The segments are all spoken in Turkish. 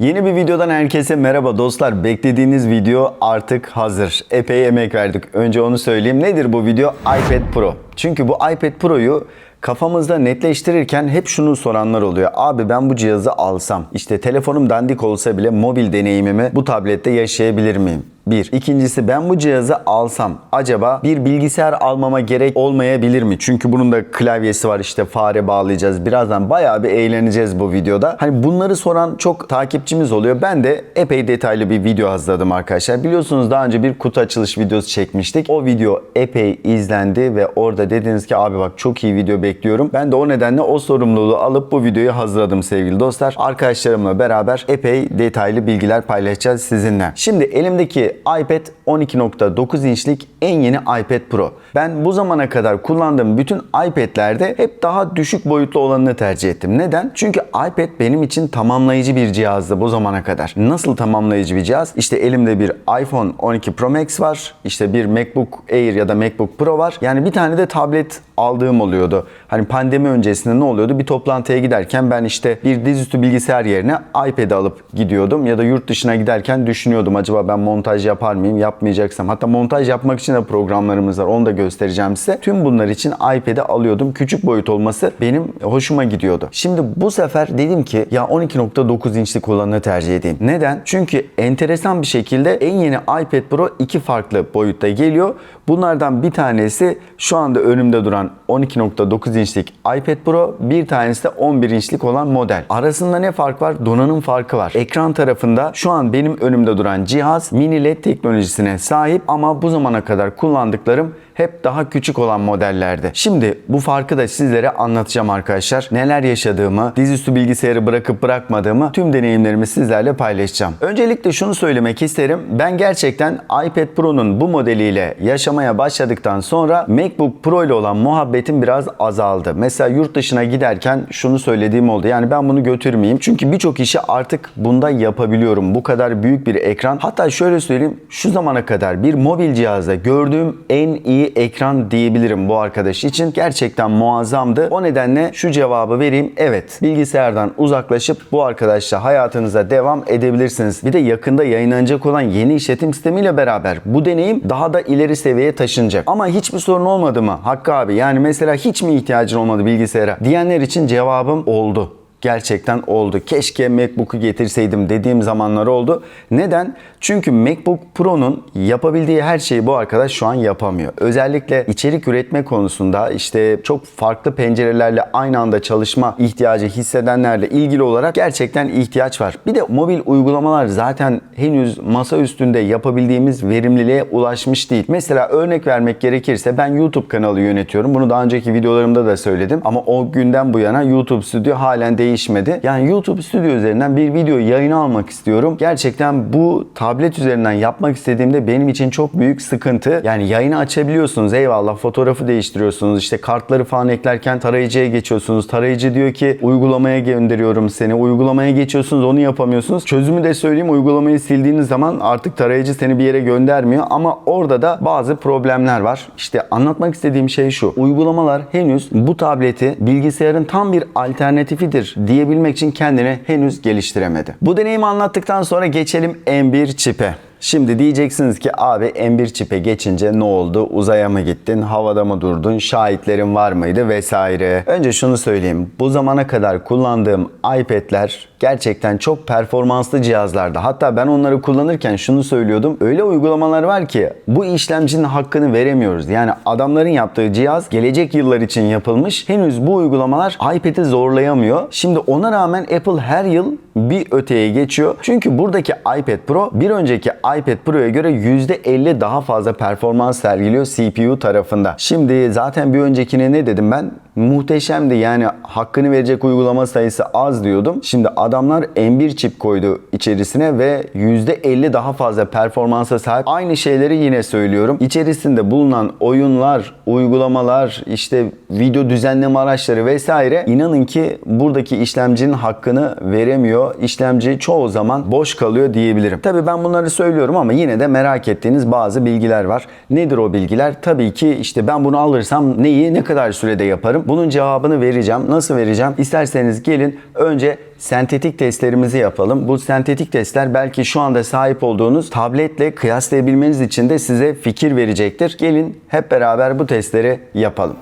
Yeni bir videodan herkese merhaba dostlar. Beklediğiniz video artık hazır. Epey emek verdik. Önce onu söyleyeyim. Nedir bu video? iPad Pro. Çünkü bu iPad Pro'yu kafamızda netleştirirken hep şunu soranlar oluyor. Abi ben bu cihazı alsam, işte telefonum dandik olsa bile mobil deneyimimi bu tablette yaşayabilir miyim? Bir. İkincisi ben bu cihazı alsam acaba bir bilgisayar almama gerek olmayabilir mi? Çünkü bunun da klavyesi var işte fare bağlayacağız. Birazdan bayağı bir eğleneceğiz bu videoda. Hani bunları soran çok takipçimiz oluyor. Ben de epey detaylı bir video hazırladım arkadaşlar. Biliyorsunuz daha önce bir kutu açılış videosu çekmiştik. O video epey izlendi ve orada dediniz ki abi bak çok iyi video bekliyorum. Ben de o nedenle o sorumluluğu alıp bu videoyu hazırladım sevgili dostlar. Arkadaşlarımla beraber epey detaylı bilgiler paylaşacağız sizinle. Şimdi elimdeki iPad 12.9 inçlik en yeni iPad Pro. Ben bu zamana kadar kullandığım bütün iPad'lerde hep daha düşük boyutlu olanını tercih ettim. Neden? Çünkü iPad benim için tamamlayıcı bir cihazdı bu zamana kadar. Nasıl tamamlayıcı bir cihaz? İşte elimde bir iPhone 12 Pro Max var. İşte bir MacBook Air ya da MacBook Pro var. Yani bir tane de tablet aldığım oluyordu. Hani pandemi öncesinde ne oluyordu? Bir toplantıya giderken ben işte bir dizüstü bilgisayar yerine iPad'i alıp gidiyordum. Ya da yurt dışına giderken düşünüyordum acaba ben montaj yapar mıyım? Yapmayacaksam. Hatta montaj yapmak için de programlarımız var. Onu da göstereceğim size. Tüm bunlar için iPad'i alıyordum. Küçük boyut olması benim hoşuma gidiyordu. Şimdi bu sefer dedim ki ya 12.9 inçlik olanı tercih edeyim. Neden? Çünkü enteresan bir şekilde en yeni iPad Pro iki farklı boyutta geliyor. Bunlardan bir tanesi şu anda önümde duran 12.9 inçlik iPad Pro, bir tanesi de 11 inçlik olan model. Arasında ne fark var? Donanım farkı var. Ekran tarafında şu an benim önümde duran cihaz mini LED teknolojisine sahip ama bu zamana kadar kullandıklarım hep daha küçük olan modellerde. Şimdi bu farkı da sizlere anlatacağım arkadaşlar. Neler yaşadığımı, dizüstü bilgisayarı bırakıp bırakmadığımı tüm deneyimlerimi sizlerle paylaşacağım. Öncelikle şunu söylemek isterim. Ben gerçekten iPad Pro'nun bu modeliyle yaşamaya başladıktan sonra MacBook Pro ile olan muhabbetim biraz azaldı. Mesela yurt dışına giderken şunu söylediğim oldu. Yani ben bunu götürmeyeyim. Çünkü birçok işi artık bunda yapabiliyorum. Bu kadar büyük bir ekran. Hatta şöyle söyleyeyim. Şu zamana kadar bir mobil cihazda gördüğüm en iyi ekran diyebilirim bu arkadaş için. Gerçekten muazzamdı. O nedenle şu cevabı vereyim. Evet bilgisayardan uzaklaşıp bu arkadaşla hayatınıza devam edebilirsiniz. Bir de yakında yayınlanacak olan yeni işletim sistemiyle beraber bu deneyim daha da ileri seviyeye taşınacak. Ama hiçbir sorun olmadı mı? Hakkı abi yani mesela hiç mi ihtiyacın olmadı bilgisayara? Diyenler için cevabım oldu gerçekten oldu. Keşke MacBook'u getirseydim dediğim zamanlar oldu. Neden? Çünkü MacBook Pro'nun yapabildiği her şeyi bu arkadaş şu an yapamıyor. Özellikle içerik üretme konusunda işte çok farklı pencerelerle aynı anda çalışma ihtiyacı hissedenlerle ilgili olarak gerçekten ihtiyaç var. Bir de mobil uygulamalar zaten henüz masa üstünde yapabildiğimiz verimliliğe ulaşmış değil. Mesela örnek vermek gerekirse ben YouTube kanalı yönetiyorum. Bunu daha önceki videolarımda da söyledim. Ama o günden bu yana YouTube Studio halen değişmedi. Yani YouTube Studio üzerinden bir video yayına almak istiyorum. Gerçekten bu tablet üzerinden yapmak istediğimde benim için çok büyük sıkıntı. Yani yayını açabiliyorsunuz eyvallah fotoğrafı değiştiriyorsunuz. işte kartları falan eklerken tarayıcıya geçiyorsunuz. Tarayıcı diyor ki uygulamaya gönderiyorum seni. Uygulamaya geçiyorsunuz onu yapamıyorsunuz. Çözümü de söyleyeyim uygulamayı sildiğiniz zaman artık tarayıcı seni bir yere göndermiyor. Ama orada da bazı problemler var. İşte anlatmak istediğim şey şu. Uygulamalar henüz bu tableti bilgisayarın tam bir alternatifidir diyebilmek için kendini henüz geliştiremedi. Bu deneyimi anlattıktan sonra geçelim M1 çipe. Şimdi diyeceksiniz ki abi M1 çipe geçince ne oldu? Uzaya mı gittin? Havada mı durdun? Şahitlerin var mıydı? Vesaire. Önce şunu söyleyeyim. Bu zamana kadar kullandığım iPad'ler gerçekten çok performanslı cihazlardı. Hatta ben onları kullanırken şunu söylüyordum. Öyle uygulamalar var ki bu işlemcinin hakkını veremiyoruz. Yani adamların yaptığı cihaz gelecek yıllar için yapılmış. Henüz bu uygulamalar iPad'i zorlayamıyor. Şimdi ona rağmen Apple her yıl bir öteye geçiyor. Çünkü buradaki iPad Pro bir önceki iPad Pro'ya göre %50 daha fazla performans sergiliyor CPU tarafında. Şimdi zaten bir öncekine ne dedim ben? Muhteşemdi yani hakkını verecek uygulama sayısı az diyordum. Şimdi adamlar M1 çip koydu içerisine ve %50 daha fazla performansa sahip. Aynı şeyleri yine söylüyorum. İçerisinde bulunan oyunlar, uygulamalar, işte video düzenleme araçları vesaire inanın ki buradaki işlemcinin hakkını veremiyor. İşlemci çoğu zaman boş kalıyor diyebilirim. Tabi ben bunları söylüyorum ama yine de merak ettiğiniz bazı bilgiler var. Nedir o bilgiler? Tabii ki işte ben bunu alırsam neyi ne kadar sürede yaparım? Bunun cevabını vereceğim. Nasıl vereceğim? İsterseniz gelin önce sentetik testlerimizi yapalım. Bu sentetik testler belki şu anda sahip olduğunuz tabletle kıyaslayabilmeniz için de size fikir verecektir. Gelin hep beraber bu testleri yapalım.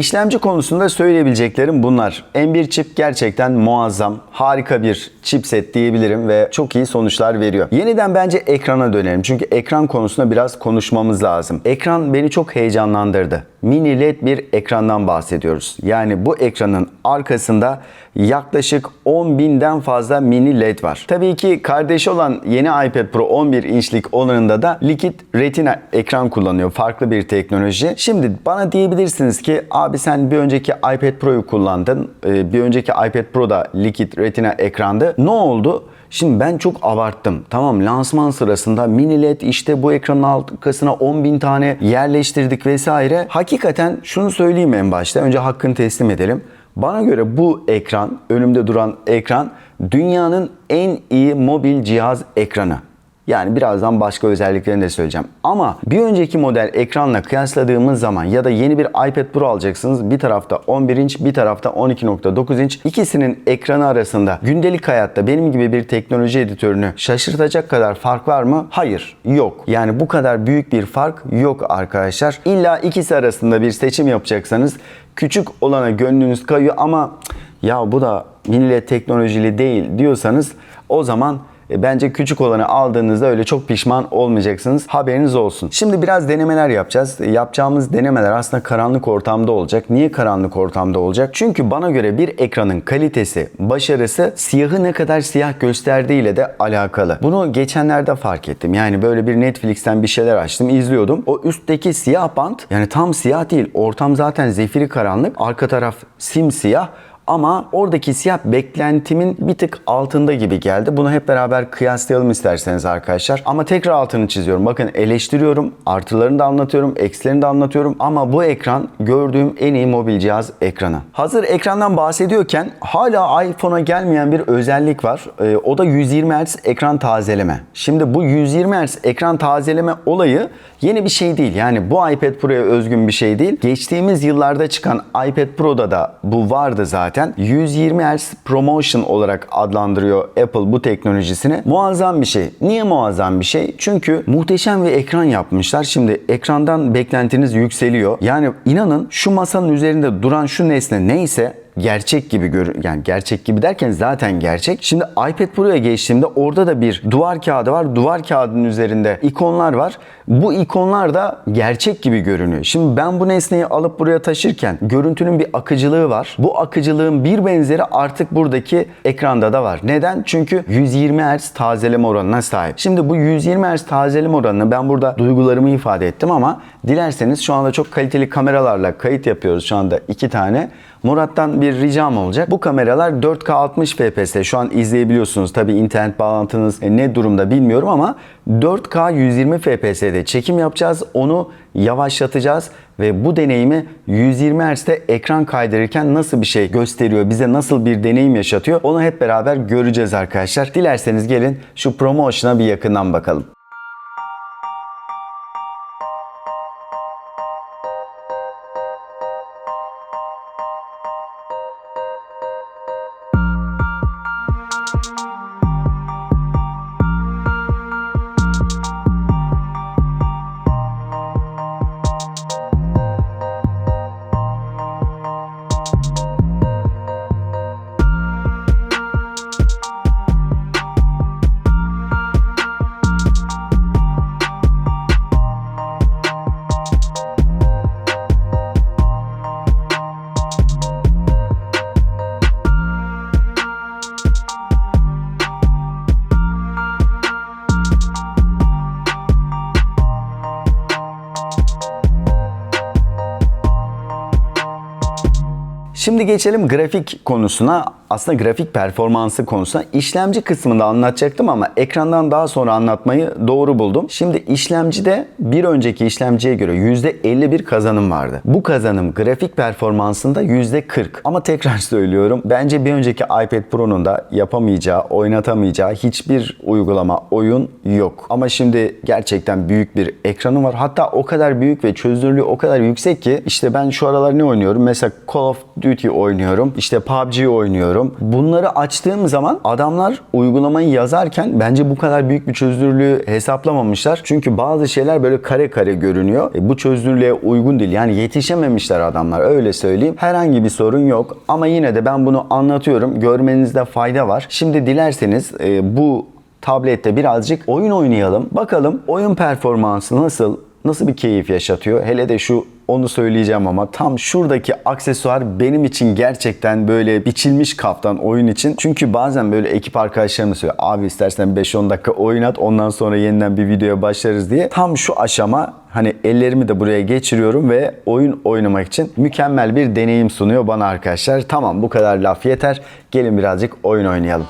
İşlemci konusunda söyleyebileceklerim bunlar. M1 çip gerçekten muazzam, harika bir chipset diyebilirim ve çok iyi sonuçlar veriyor. Yeniden bence ekrana dönelim. Çünkü ekran konusunda biraz konuşmamız lazım. Ekran beni çok heyecanlandırdı. Mini LED bir ekrandan bahsediyoruz. Yani bu ekranın arkasında yaklaşık 10.000'den fazla mini LED var. Tabii ki kardeşi olan yeni iPad Pro 11 inçlik olanında da Liquid Retina ekran kullanıyor. Farklı bir teknoloji. Şimdi bana diyebilirsiniz ki abi sen bir önceki iPad Pro'yu kullandın. Ee, Bir önceki iPad Pro da Liquid Retina ekrandı. Ne oldu? Şimdi ben çok abarttım. Tamam lansman sırasında mini LED işte bu ekranın arkasına 10.000 tane yerleştirdik vesaire. Hakikaten şunu söyleyeyim en başta. Önce hakkını teslim edelim. Bana göre bu ekran, önümde duran ekran dünyanın en iyi mobil cihaz ekranı. Yani birazdan başka özelliklerini de söyleyeceğim. Ama bir önceki model ekranla kıyasladığımız zaman ya da yeni bir iPad Pro alacaksınız. Bir tarafta 11 inç, bir tarafta 12.9 inç. İkisinin ekranı arasında gündelik hayatta benim gibi bir teknoloji editörünü şaşırtacak kadar fark var mı? Hayır, yok. Yani bu kadar büyük bir fark yok arkadaşlar. İlla ikisi arasında bir seçim yapacaksanız küçük olana gönlünüz kayıyor ama "Cık, ya bu da millet teknolojili değil diyorsanız o zaman Bence küçük olanı aldığınızda öyle çok pişman olmayacaksınız. Haberiniz olsun. Şimdi biraz denemeler yapacağız. E, Yapacağımız denemeler aslında karanlık ortamda olacak. Niye karanlık ortamda olacak? Çünkü bana göre bir ekranın kalitesi, başarısı siyahı ne kadar siyah gösterdiğiyle de alakalı. Bunu geçenlerde fark ettim. Yani böyle bir Netflix'ten bir şeyler açtım, izliyordum. O üstteki siyah bant yani tam siyah değil. Ortam zaten zifiri karanlık. Arka taraf simsiyah. Ama oradaki siyah beklentimin bir tık altında gibi geldi. Bunu hep beraber kıyaslayalım isterseniz arkadaşlar. Ama tekrar altını çiziyorum. Bakın eleştiriyorum. Artılarını da anlatıyorum. Eksilerini de anlatıyorum. Ama bu ekran gördüğüm en iyi mobil cihaz ekranı. Hazır ekrandan bahsediyorken hala iPhone'a gelmeyen bir özellik var. Ee, o da 120 Hz ekran tazeleme. Şimdi bu 120 Hz ekran tazeleme olayı yeni bir şey değil. Yani bu iPad Pro'ya özgün bir şey değil. Geçtiğimiz yıllarda çıkan iPad Pro'da da bu vardı zaten. 120 Hz Promotion olarak adlandırıyor Apple bu teknolojisini. Muazzam bir şey. Niye muazzam bir şey? Çünkü muhteşem bir ekran yapmışlar. Şimdi ekrandan beklentiniz yükseliyor. Yani inanın şu masanın üzerinde duran şu nesne neyse gerçek gibi gör yani gerçek gibi derken zaten gerçek. Şimdi iPad Pro'ya geçtiğimde orada da bir duvar kağıdı var. Duvar kağıdının üzerinde ikonlar var. Bu ikonlar da gerçek gibi görünüyor. Şimdi ben bu nesneyi alıp buraya taşırken görüntünün bir akıcılığı var. Bu akıcılığın bir benzeri artık buradaki ekranda da var. Neden? Çünkü 120 Hz tazeleme oranına sahip. Şimdi bu 120 Hz tazeleme oranını ben burada duygularımı ifade ettim ama dilerseniz şu anda çok kaliteli kameralarla kayıt yapıyoruz şu anda iki tane. Murat'tan bir ricam olacak. Bu kameralar 4K 60 FPS şu an izleyebiliyorsunuz. Tabi internet bağlantınız e, ne durumda bilmiyorum ama 4K 120 FPS'de çekim yapacağız. Onu yavaşlatacağız ve bu deneyimi 120 Hz'de ekran kaydırırken nasıl bir şey gösteriyor, bize nasıl bir deneyim yaşatıyor onu hep beraber göreceğiz arkadaşlar. Dilerseniz gelin şu promotion'a bir yakından bakalım. Geçelim grafik konusuna. Aslında grafik performansı konusuna. İşlemci kısmında anlatacaktım ama ekrandan daha sonra anlatmayı doğru buldum. Şimdi işlemcide bir önceki işlemciye göre %51 kazanım vardı. Bu kazanım grafik performansında %40. Ama tekrar söylüyorum. Bence bir önceki iPad Pro'nun da yapamayacağı, oynatamayacağı hiçbir uygulama, oyun yok. Ama şimdi gerçekten büyük bir ekranı var. Hatta o kadar büyük ve çözünürlüğü o kadar yüksek ki işte ben şu aralar ne oynuyorum? Mesela Call of Duty oynuyorum. İşte PUBG oynuyorum. Bunları açtığım zaman adamlar uygulamayı yazarken bence bu kadar büyük bir çözünürlüğü hesaplamamışlar. Çünkü bazı şeyler böyle kare kare görünüyor. E, bu çözünürlüğe uygun değil. Yani yetişememişler adamlar öyle söyleyeyim. Herhangi bir sorun yok. Ama yine de ben bunu anlatıyorum. Görmenizde fayda var. Şimdi dilerseniz e, bu tablette birazcık oyun oynayalım. Bakalım oyun performansı nasıl? Nasıl bir keyif yaşatıyor? Hele de şu onu söyleyeceğim ama tam şuradaki aksesuar benim için gerçekten böyle biçilmiş kaftan oyun için. Çünkü bazen böyle ekip arkadaşlarım söylüyor. Abi istersen 5-10 dakika oynat ondan sonra yeniden bir videoya başlarız diye. Tam şu aşama hani ellerimi de buraya geçiriyorum ve oyun oynamak için mükemmel bir deneyim sunuyor bana arkadaşlar. Tamam bu kadar laf yeter. Gelin birazcık oyun oynayalım.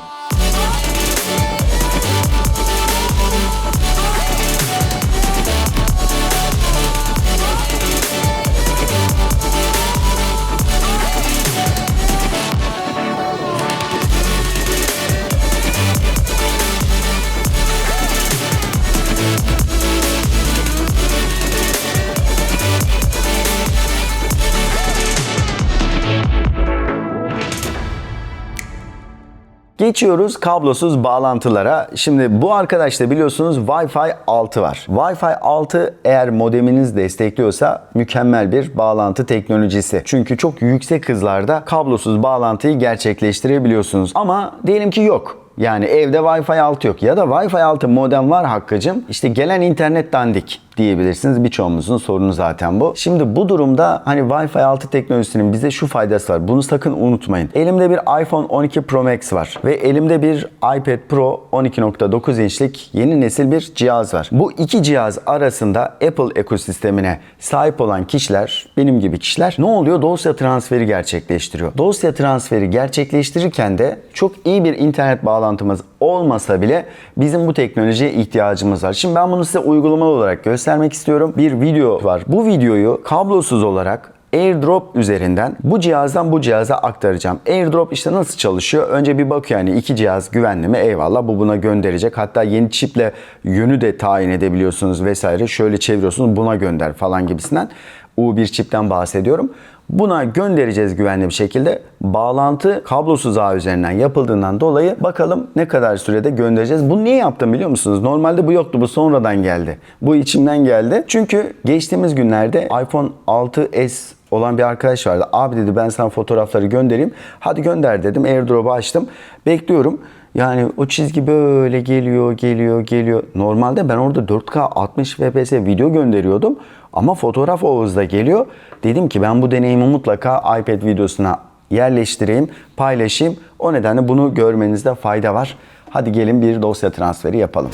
Geçiyoruz kablosuz bağlantılara. Şimdi bu arkadaşta biliyorsunuz Wi-Fi 6 var. Wi-Fi 6 eğer modeminiz destekliyorsa mükemmel bir bağlantı teknolojisi. Çünkü çok yüksek hızlarda kablosuz bağlantıyı gerçekleştirebiliyorsunuz. Ama diyelim ki yok. Yani evde Wi-Fi 6 yok ya da Wi-Fi 6 modem var hakkıcım. İşte gelen internet dandik diyebilirsiniz. Birçoğumuzun sorunu zaten bu. Şimdi bu durumda hani Wi-Fi 6 teknolojisinin bize şu faydası var. Bunu sakın unutmayın. Elimde bir iPhone 12 Pro Max var ve elimde bir iPad Pro 12.9 inçlik yeni nesil bir cihaz var. Bu iki cihaz arasında Apple ekosistemine sahip olan kişiler, benim gibi kişiler ne oluyor? Dosya transferi gerçekleştiriyor. Dosya transferi gerçekleştirirken de çok iyi bir internet bağlantımız olmasa bile bizim bu teknolojiye ihtiyacımız var. Şimdi ben bunu size uygulamalı olarak göstermek istiyorum. Bir video var. Bu videoyu kablosuz olarak AirDrop üzerinden bu cihazdan bu cihaza aktaracağım. AirDrop işte nasıl çalışıyor? Önce bir bakıyor yani iki cihaz güvenli mi? Eyvallah bu buna gönderecek. Hatta yeni çiple yönü de tayin edebiliyorsunuz vesaire. Şöyle çeviriyorsunuz buna gönder falan gibisinden. U1 çipten bahsediyorum. Buna göndereceğiz güvenli bir şekilde. Bağlantı kablosuz ağ üzerinden yapıldığından dolayı bakalım ne kadar sürede göndereceğiz. Bunu niye yaptım biliyor musunuz? Normalde bu yoktu. Bu sonradan geldi. Bu içimden geldi. Çünkü geçtiğimiz günlerde iPhone 6s olan bir arkadaş vardı. Abi dedi ben sana fotoğrafları göndereyim. Hadi gönder dedim. AirDrop'u açtım. Bekliyorum. Yani o çizgi böyle geliyor, geliyor, geliyor. Normalde ben orada 4K 60 FPS video gönderiyordum. Ama fotoğraf o hızda geliyor. Dedim ki ben bu deneyimi mutlaka iPad videosuna yerleştireyim, paylaşayım. O nedenle bunu görmenizde fayda var. Hadi gelin bir dosya transferi yapalım.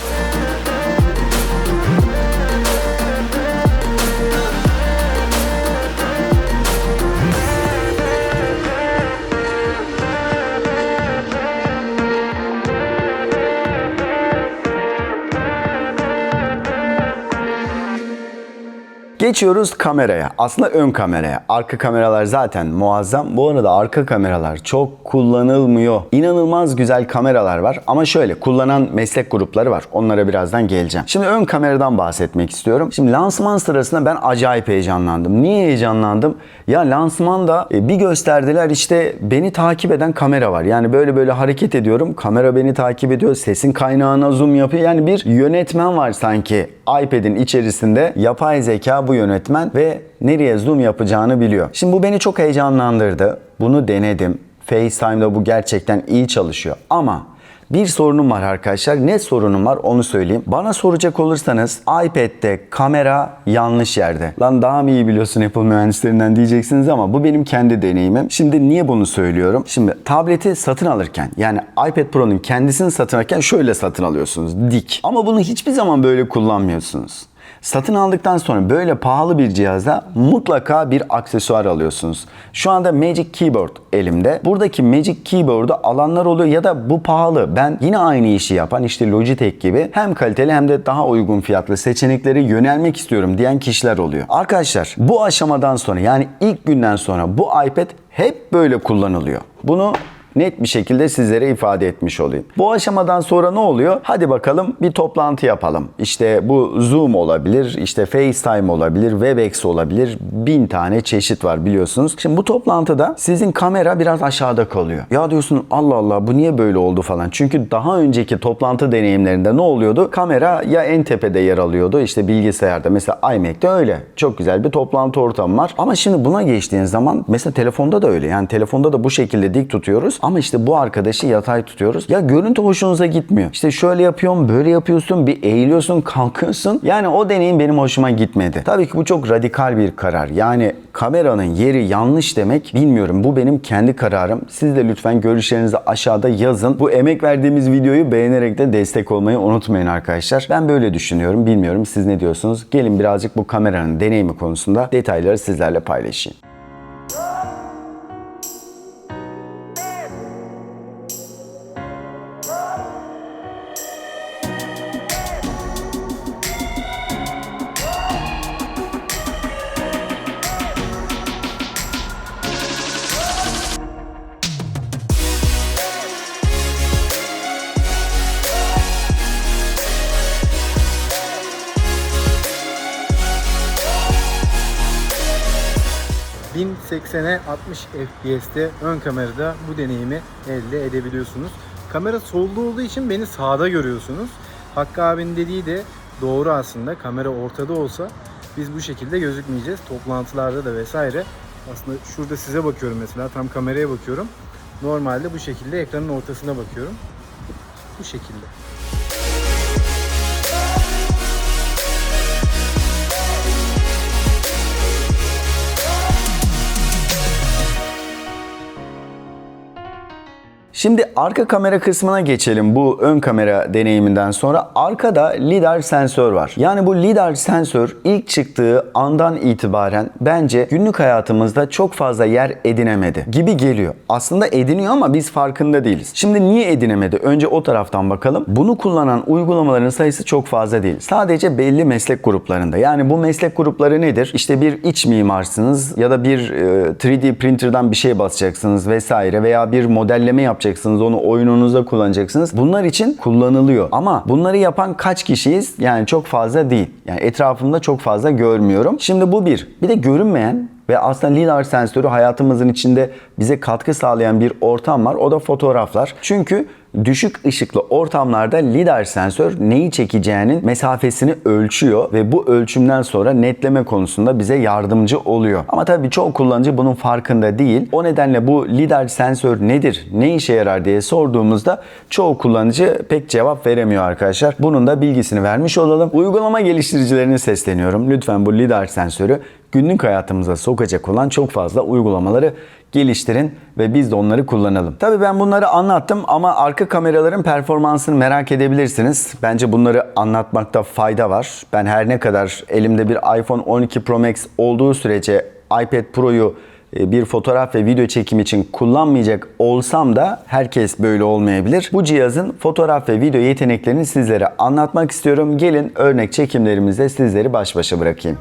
Geçiyoruz kameraya. Aslında ön kameraya. Arka kameralar zaten muazzam. Bu arada arka kameralar çok kullanılmıyor. İnanılmaz güzel kameralar var. Ama şöyle kullanan meslek grupları var. Onlara birazdan geleceğim. Şimdi ön kameradan bahsetmek istiyorum. Şimdi lansman sırasında ben acayip heyecanlandım. Niye heyecanlandım? Ya lansmanda e, bir gösterdiler işte beni takip eden kamera var. Yani böyle böyle hareket ediyorum. Kamera beni takip ediyor. Sesin kaynağına zoom yapıyor. Yani bir yönetmen var sanki iPad'in içerisinde. Yapay zeka bu yönetmen ve nereye zoom yapacağını biliyor. Şimdi bu beni çok heyecanlandırdı. Bunu denedim. FaceTime'da bu gerçekten iyi çalışıyor. Ama bir sorunum var arkadaşlar. Ne sorunum var onu söyleyeyim. Bana soracak olursanız iPad'de kamera yanlış yerde. Lan daha mı iyi biliyorsun Apple mühendislerinden diyeceksiniz ama bu benim kendi deneyimim. Şimdi niye bunu söylüyorum? Şimdi tableti satın alırken yani iPad Pro'nun kendisini satın alırken şöyle satın alıyorsunuz dik. Ama bunu hiçbir zaman böyle kullanmıyorsunuz. Satın aldıktan sonra böyle pahalı bir cihazda mutlaka bir aksesuar alıyorsunuz. Şu anda Magic Keyboard elimde. Buradaki Magic Keyboard'u alanlar oluyor ya da bu pahalı. Ben yine aynı işi yapan işte Logitech gibi hem kaliteli hem de daha uygun fiyatlı seçenekleri yönelmek istiyorum diyen kişiler oluyor. Arkadaşlar bu aşamadan sonra yani ilk günden sonra bu iPad hep böyle kullanılıyor. Bunu net bir şekilde sizlere ifade etmiş olayım. Bu aşamadan sonra ne oluyor? Hadi bakalım bir toplantı yapalım. İşte bu Zoom olabilir, işte FaceTime olabilir, Webex olabilir. Bin tane çeşit var biliyorsunuz. Şimdi bu toplantıda sizin kamera biraz aşağıda kalıyor. Ya diyorsun Allah Allah bu niye böyle oldu falan. Çünkü daha önceki toplantı deneyimlerinde ne oluyordu? Kamera ya en tepede yer alıyordu işte bilgisayarda. Mesela iMac'te öyle. Çok güzel bir toplantı ortamı var. Ama şimdi buna geçtiğin zaman mesela telefonda da öyle. Yani telefonda da bu şekilde dik tutuyoruz. Ama işte bu arkadaşı yatay tutuyoruz. Ya görüntü hoşunuza gitmiyor. İşte şöyle yapıyorum, böyle yapıyorsun, bir eğiliyorsun, kalkıyorsun. Yani o deneyim benim hoşuma gitmedi. Tabii ki bu çok radikal bir karar. Yani kameranın yeri yanlış demek bilmiyorum. Bu benim kendi kararım. Siz de lütfen görüşlerinizi aşağıda yazın. Bu emek verdiğimiz videoyu beğenerek de destek olmayı unutmayın arkadaşlar. Ben böyle düşünüyorum. Bilmiyorum siz ne diyorsunuz? Gelin birazcık bu kameranın deneyimi konusunda detayları sizlerle paylaşayım. 60 FPS'te ön kamerada bu deneyimi elde edebiliyorsunuz. Kamera solda olduğu için beni sağda görüyorsunuz. Hakkı abinin dediği de doğru aslında. Kamera ortada olsa biz bu şekilde gözükmeyeceğiz. Toplantılarda da vesaire. Aslında şurada size bakıyorum mesela. Tam kameraya bakıyorum. Normalde bu şekilde ekranın ortasına bakıyorum. Bu şekilde. Şimdi arka kamera kısmına geçelim bu ön kamera deneyiminden sonra. Arkada lidar sensör var. Yani bu lidar sensör ilk çıktığı andan itibaren bence günlük hayatımızda çok fazla yer edinemedi gibi geliyor. Aslında ediniyor ama biz farkında değiliz. Şimdi niye edinemedi? Önce o taraftan bakalım. Bunu kullanan uygulamaların sayısı çok fazla değil. Sadece belli meslek gruplarında. Yani bu meslek grupları nedir? İşte bir iç mimarsınız ya da bir e, 3D printer'dan bir şey basacaksınız vesaire veya bir modelleme yapacaksınız onu oyununuzda kullanacaksınız. Bunlar için kullanılıyor. Ama bunları yapan kaç kişiyiz? Yani çok fazla değil. Yani etrafımda çok fazla görmüyorum. Şimdi bu bir. Bir de görünmeyen ve aslında lidar sensörü hayatımızın içinde bize katkı sağlayan bir ortam var. O da fotoğraflar. Çünkü düşük ışıklı ortamlarda lidar sensör neyi çekeceğinin mesafesini ölçüyor ve bu ölçümden sonra netleme konusunda bize yardımcı oluyor. Ama tabii çoğu kullanıcı bunun farkında değil. O nedenle bu lidar sensör nedir, ne işe yarar diye sorduğumuzda çoğu kullanıcı pek cevap veremiyor arkadaşlar. Bunun da bilgisini vermiş olalım. Uygulama geliştiricilerine sesleniyorum. Lütfen bu lidar sensörü günlük hayatımıza sokacak olan çok fazla uygulamaları geliştirin ve biz de onları kullanalım. Tabii ben bunları anlattım ama arka kameraların performansını merak edebilirsiniz. Bence bunları anlatmakta fayda var. Ben her ne kadar elimde bir iPhone 12 Pro Max olduğu sürece iPad Pro'yu e, bir fotoğraf ve video çekim için kullanmayacak olsam da herkes böyle olmayabilir. Bu cihazın fotoğraf ve video yeteneklerini sizlere anlatmak istiyorum. Gelin örnek çekimlerimizde sizleri baş başa bırakayım.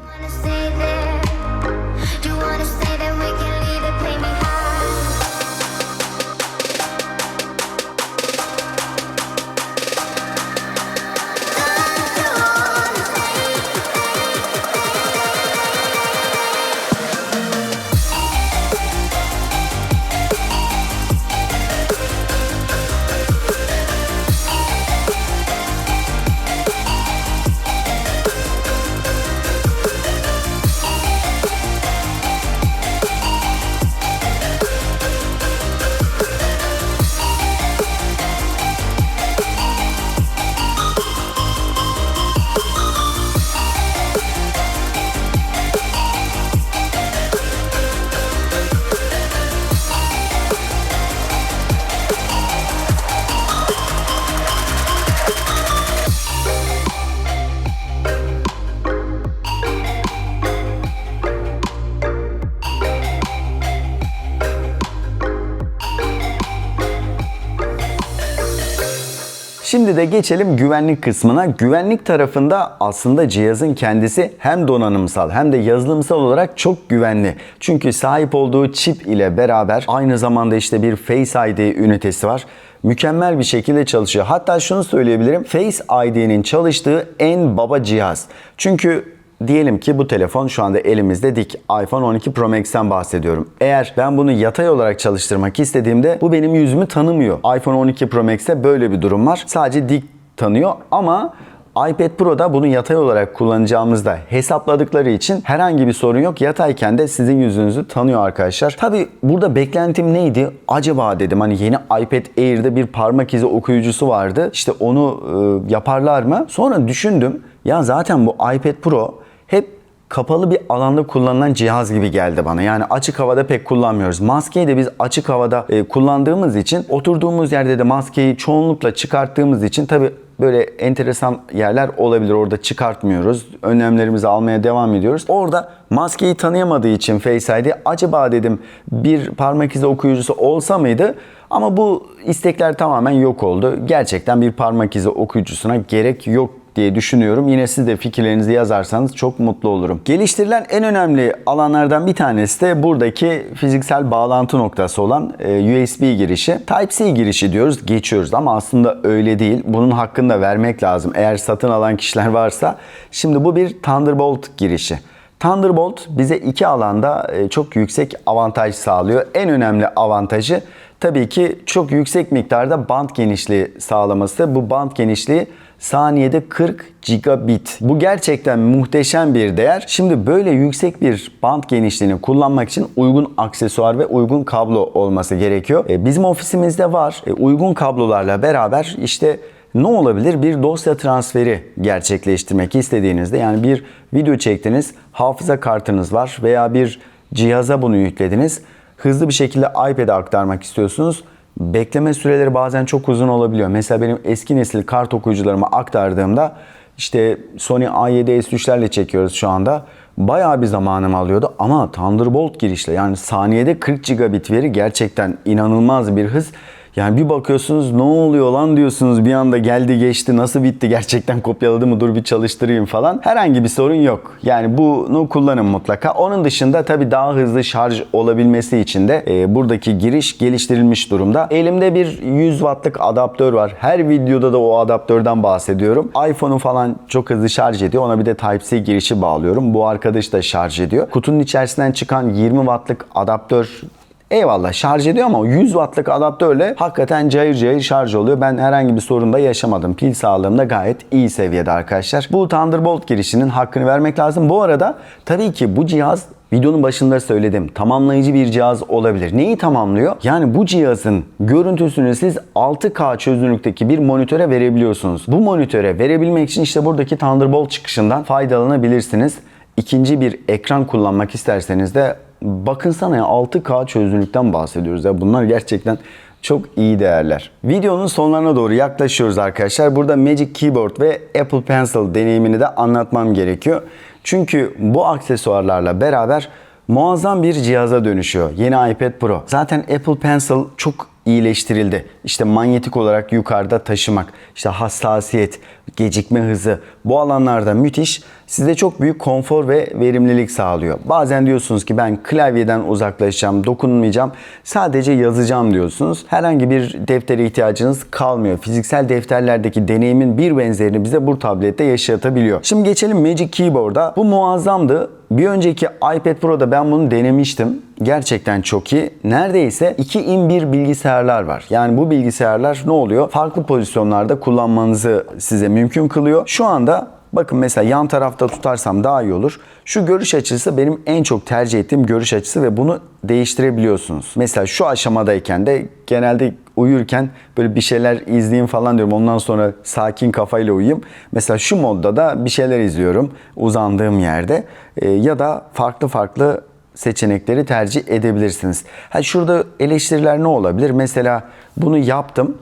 Şimdi de geçelim güvenlik kısmına. Güvenlik tarafında aslında cihazın kendisi hem donanımsal hem de yazılımsal olarak çok güvenli. Çünkü sahip olduğu çip ile beraber aynı zamanda işte bir Face ID ünitesi var. Mükemmel bir şekilde çalışıyor. Hatta şunu söyleyebilirim. Face ID'nin çalıştığı en baba cihaz. Çünkü Diyelim ki bu telefon şu anda elimizde dik. iPhone 12 Pro Max'ten bahsediyorum. Eğer ben bunu yatay olarak çalıştırmak istediğimde bu benim yüzümü tanımıyor. iPhone 12 Pro Max'te böyle bir durum var. Sadece dik tanıyor ama iPad Pro'da bunu yatay olarak kullanacağımızda hesapladıkları için herhangi bir sorun yok. Yatayken de sizin yüzünüzü tanıyor arkadaşlar. Tabi burada beklentim neydi? Acaba dedim hani yeni iPad Air'de bir parmak izi okuyucusu vardı. İşte onu e, yaparlar mı? Sonra düşündüm. Ya zaten bu iPad Pro hep kapalı bir alanda kullanılan cihaz gibi geldi bana. Yani açık havada pek kullanmıyoruz. Maskeyi de biz açık havada e, kullandığımız için oturduğumuz yerde de maskeyi çoğunlukla çıkarttığımız için tabi böyle enteresan yerler olabilir. Orada çıkartmıyoruz. Önlemlerimizi almaya devam ediyoruz. Orada maskeyi tanıyamadığı için Face ID acaba dedim bir parmak izi okuyucusu olsa mıydı? Ama bu istekler tamamen yok oldu. Gerçekten bir parmak izi okuyucusuna gerek yok diye düşünüyorum. Yine siz de fikirlerinizi yazarsanız çok mutlu olurum. Geliştirilen en önemli alanlardan bir tanesi de buradaki fiziksel bağlantı noktası olan e, USB girişi. Type-C girişi diyoruz, geçiyoruz ama aslında öyle değil. Bunun hakkını da vermek lazım. Eğer satın alan kişiler varsa. Şimdi bu bir Thunderbolt girişi. Thunderbolt bize iki alanda e, çok yüksek avantaj sağlıyor. En önemli avantajı tabii ki çok yüksek miktarda band genişliği sağlaması. Bu band genişliği saniyede 40 gigabit. Bu gerçekten muhteşem bir değer. Şimdi böyle yüksek bir band genişliğini kullanmak için uygun aksesuar ve uygun kablo olması gerekiyor. E, Bizim ofisimizde var. E, Uygun kablolarla beraber işte ne olabilir? Bir dosya transferi gerçekleştirmek istediğinizde yani bir video çektiniz, hafıza kartınız var veya bir cihaza bunu yüklediniz. Hızlı bir şekilde iPad'e aktarmak istiyorsunuz. Bekleme süreleri bazen çok uzun olabiliyor. Mesela benim eski nesil kart okuyucularıma aktardığımda işte Sony A7 S3'lerle çekiyoruz şu anda. Bayağı bir zamanım alıyordu ama Thunderbolt girişle yani saniyede 40 gigabit veri gerçekten inanılmaz bir hız. Yani bir bakıyorsunuz ne oluyor lan diyorsunuz bir anda geldi geçti nasıl bitti gerçekten kopyaladı mı dur bir çalıştırayım falan. Herhangi bir sorun yok. Yani bunu kullanın mutlaka. Onun dışında tabii daha hızlı şarj olabilmesi için de e, buradaki giriş geliştirilmiş durumda. Elimde bir 100 wattlık adaptör var. Her videoda da o adaptörden bahsediyorum. iPhone'u falan çok hızlı şarj ediyor. Ona bir de Type-C girişi bağlıyorum. Bu arkadaş da şarj ediyor. Kutunun içerisinden çıkan 20 wattlık adaptör Eyvallah şarj ediyor ama 100 wattlık adaptörle hakikaten cayır cayır şarj oluyor. Ben herhangi bir sorun da yaşamadım. Pil sağlığım da gayet iyi seviyede arkadaşlar. Bu Thunderbolt girişinin hakkını vermek lazım. Bu arada tabii ki bu cihaz Videonun başında söyledim. Tamamlayıcı bir cihaz olabilir. Neyi tamamlıyor? Yani bu cihazın görüntüsünü siz 6K çözünürlükteki bir monitöre verebiliyorsunuz. Bu monitöre verebilmek için işte buradaki Thunderbolt çıkışından faydalanabilirsiniz. İkinci bir ekran kullanmak isterseniz de bakın sana ya 6K çözünürlükten bahsediyoruz ya. Bunlar gerçekten çok iyi değerler. Videonun sonlarına doğru yaklaşıyoruz arkadaşlar. Burada Magic Keyboard ve Apple Pencil deneyimini de anlatmam gerekiyor. Çünkü bu aksesuarlarla beraber muazzam bir cihaza dönüşüyor. Yeni iPad Pro. Zaten Apple Pencil çok iyileştirildi. İşte manyetik olarak yukarıda taşımak, işte hassasiyet, gecikme hızı bu alanlarda müthiş. Size çok büyük konfor ve verimlilik sağlıyor. Bazen diyorsunuz ki ben klavyeden uzaklaşacağım, dokunmayacağım, sadece yazacağım diyorsunuz. Herhangi bir deftere ihtiyacınız kalmıyor. Fiziksel defterlerdeki deneyimin bir benzerini bize bu tablette yaşatabiliyor. Şimdi geçelim Magic Keyboard'a. Bu muazzamdı. Bir önceki iPad Pro'da ben bunu denemiştim. Gerçekten çok iyi. Neredeyse 2 in 1 bilgisayarlar var. Yani bu bilgisayarlar ne oluyor? Farklı pozisyonlarda kullanmanızı size mümkün kılıyor. Şu anda Bakın mesela yan tarafta tutarsam daha iyi olur. Şu görüş açısı benim en çok tercih ettiğim görüş açısı ve bunu değiştirebiliyorsunuz. Mesela şu aşamadayken de genelde uyurken böyle bir şeyler izleyeyim falan diyorum. Ondan sonra sakin kafayla uyuyayım. Mesela şu modda da bir şeyler izliyorum uzandığım yerde. Ee, ya da farklı farklı seçenekleri tercih edebilirsiniz. Ha şurada eleştiriler ne olabilir? Mesela bunu yaptım.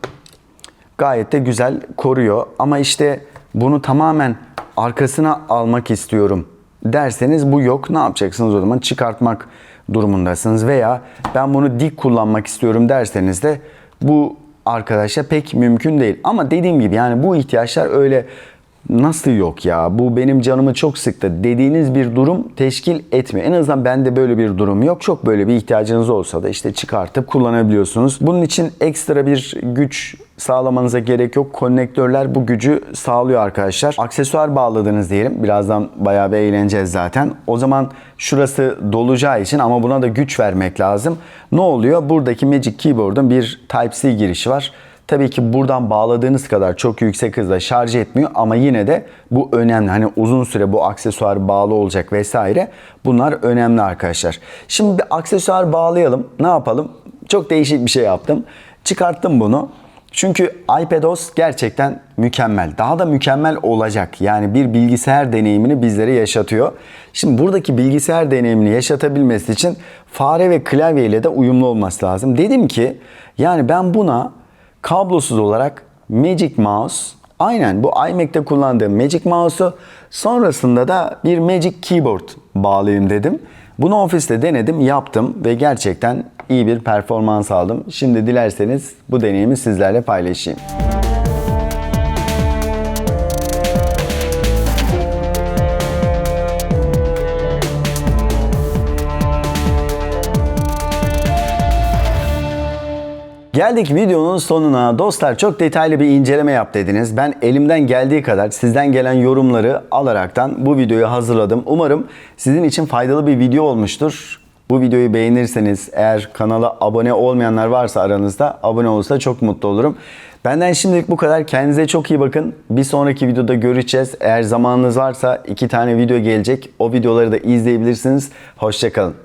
Gayet de güzel koruyor ama işte bunu tamamen arkasına almak istiyorum derseniz bu yok. Ne yapacaksınız o zaman? Çıkartmak durumundasınız veya ben bunu dik kullanmak istiyorum derseniz de bu arkadaşlar pek mümkün değil. Ama dediğim gibi yani bu ihtiyaçlar öyle nasıl yok ya bu benim canımı çok sıktı dediğiniz bir durum teşkil etmiyor. En azından bende böyle bir durum yok. Çok böyle bir ihtiyacınız olsa da işte çıkartıp kullanabiliyorsunuz. Bunun için ekstra bir güç sağlamanıza gerek yok. Konnektörler bu gücü sağlıyor arkadaşlar. Aksesuar bağladınız diyelim. Birazdan bayağı bir eğleneceğiz zaten. O zaman şurası dolacağı için ama buna da güç vermek lazım. Ne oluyor? Buradaki Magic Keyboard'un bir Type-C girişi var. Tabii ki buradan bağladığınız kadar çok yüksek hızla şarj etmiyor ama yine de bu önemli. Hani uzun süre bu aksesuar bağlı olacak vesaire. Bunlar önemli arkadaşlar. Şimdi bir aksesuar bağlayalım. Ne yapalım? Çok değişik bir şey yaptım. Çıkarttım bunu. Çünkü iPadOS gerçekten mükemmel. Daha da mükemmel olacak. Yani bir bilgisayar deneyimini bizlere yaşatıyor. Şimdi buradaki bilgisayar deneyimini yaşatabilmesi için fare ve klavye ile de uyumlu olması lazım. Dedim ki yani ben buna kablosuz olarak Magic Mouse aynen bu iMac'te kullandığım Magic Mouse'u sonrasında da bir Magic Keyboard bağlayayım dedim. Bunu ofiste denedim, yaptım ve gerçekten iyi bir performans aldım. Şimdi dilerseniz bu deneyimi sizlerle paylaşayım. Geldik videonun sonuna. Dostlar çok detaylı bir inceleme yap dediniz. Ben elimden geldiği kadar sizden gelen yorumları alaraktan bu videoyu hazırladım. Umarım sizin için faydalı bir video olmuştur. Bu videoyu beğenirseniz eğer kanala abone olmayanlar varsa aranızda abone olursa çok mutlu olurum. Benden şimdilik bu kadar. Kendinize çok iyi bakın. Bir sonraki videoda görüşeceğiz. Eğer zamanınız varsa iki tane video gelecek. O videoları da izleyebilirsiniz. Hoşçakalın.